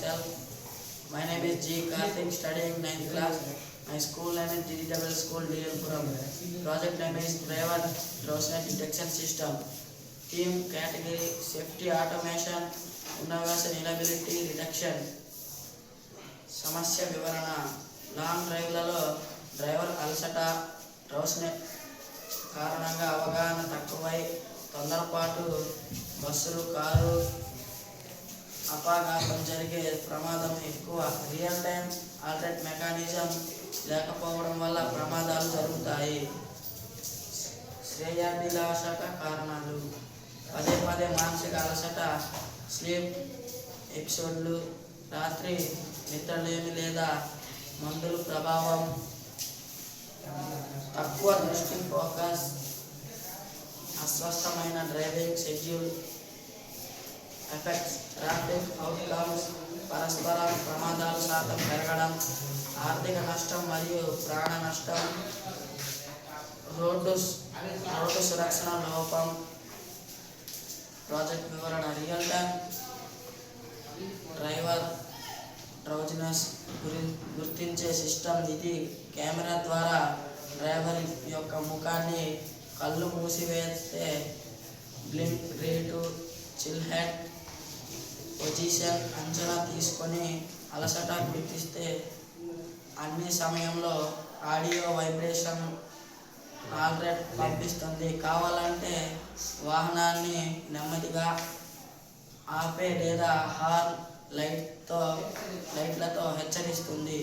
myself. My name is G. Karthik, studying 9th class. My school name is DDW School, Dilpuram. Project name is Driver Drosnet Detection System. Team category Safety Automation, Innovation Inability Reduction. సమస్య వివరణ long డ్రైవ్లలో driver అలసట డ్రౌస్నెస్ కారణంగా అవగాహన తక్కువై తొందరపాటు బస్సులు car అపాఘాతం జరిగే ప్రమాదం ఎక్కువ. రియల్ టైం ఆల్రెట్ మెకానిజం లేకపోవడం వల్ల ప్రమాదాలు జరుగుతాయి. శ్రేయాభిలాషక కారణాలు. పదే పదే మానసిక అలసట స్లీప్ ఎపిసోడ్లు రాత్రి నిద్రలేమి లేదా మందుల ప్రభావం తక్కువ దృష్టి focus అస్వస్థమైన driving schedule effects traffic outcomes పరస్పర ప్రమాదాల శాతం పెరగడం ఆర్థిక నష్టం మరియు ప్రాణ నష్టం రోడ్డు రోడ్డు సురక్షణ లోపం ప్రాజెక్ట్ వివరణ రియల్ టైం డ్రైవర్ డ్రౌజినెస్ గురి గుర్తించే సిస్టమ్ ఇది కెమెరా ద్వారా డ్రైవర్ యొక్క ముఖాన్ని కళ్ళు మూసివేస్తే blink rate chill head position అంచనా తీసుకొని అలసట గుర్తిస్తే అన్ని సమయంలో ఆడియో వైబ్రేషన్ ఆల్రెడ్ పంపిస్తుంది. కావాలంటే వాహనాన్ని నెమ్మదిగా ఆపే లేదా హార్న్ లైట్తో లైట్లతో హెచ్చరిస్తుంది.